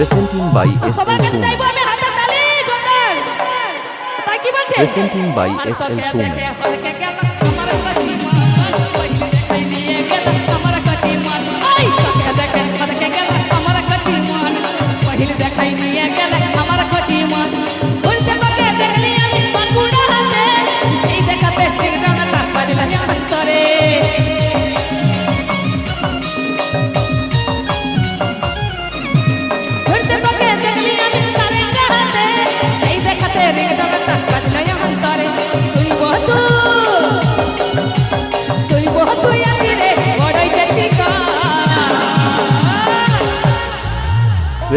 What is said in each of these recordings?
Presenting by S L Somen presenting by S L Somen দেখাই নিয়ে গেলে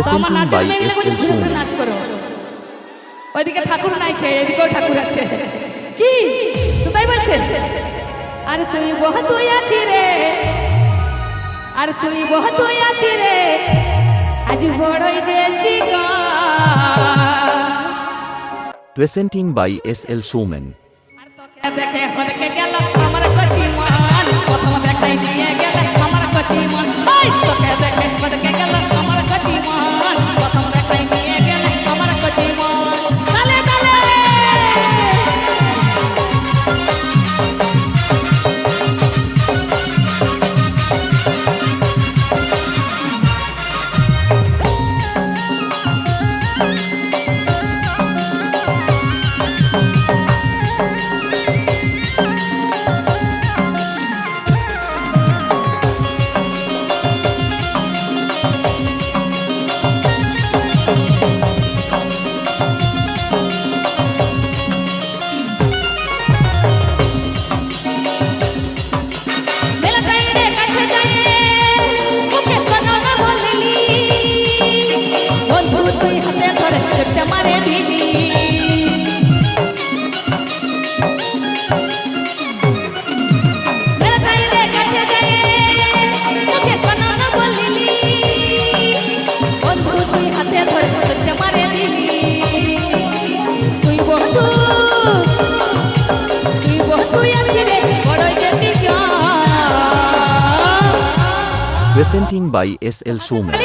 presenting by S L Suman ওইদিকে ঠাকুর নাই খেয়ে এদিকেও ঠাকুর আছে। কি? তো তাই বলছে আরে তুই বহুতই আছি রে। আর তুই বহুতই আছি রে। আজ বড়ই যে presenting by S L Soumen দেখে হলকে গেল আমার কচি মান। প্রথম দেখাই নিয়ে গেল আমার কচি মান। তোকে দেখে হলকে Presenting by SL Sumer.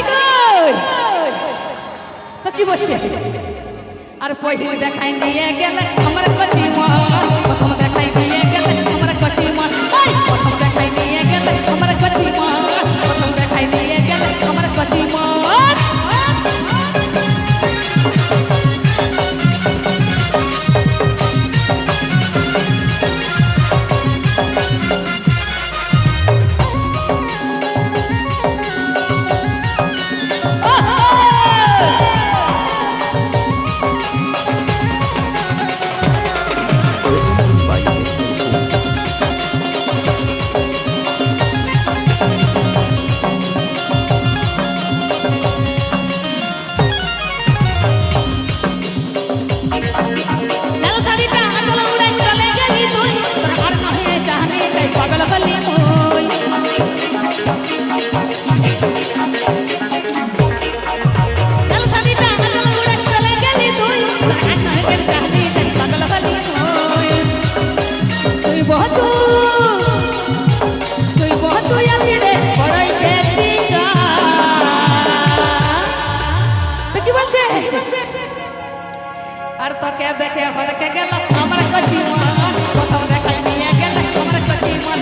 আর তোকে দেখে হরকে গেল আমার কচি মন প্রথম দেখায় নিয়ে গেল আমার কচি মন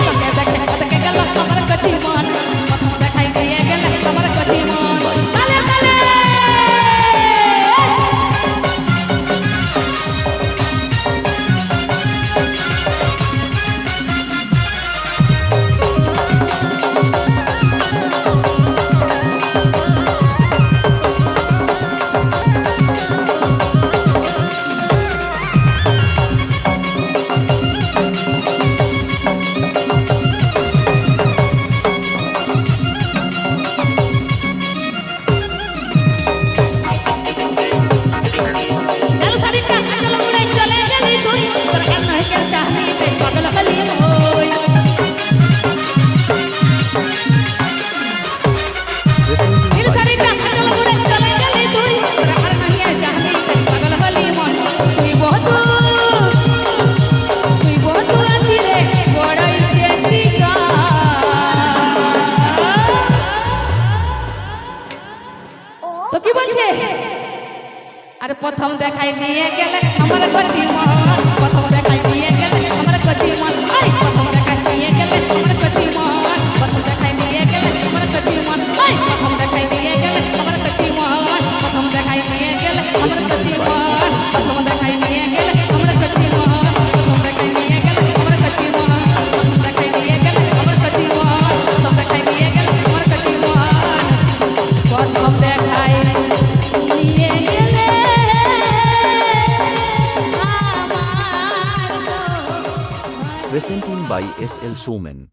তোকে দেখে আরে প্রথম দেখাই নিয়ে গেলে আমার কচি মন। প্রথম দেখাই নিয়ে গেলে আমার কচি মন। আই প্রথম দেখাই নিয়ে গেলে আমার কচি মন। প্রথম দেখাই নিয়ে গেলে আমার কচি মন। আই প্রথম দেখাই নিয়ে গেলে আমার কচি মন। প্রথম দেখাই নিয়ে গেলে আমার by S. L. Showman.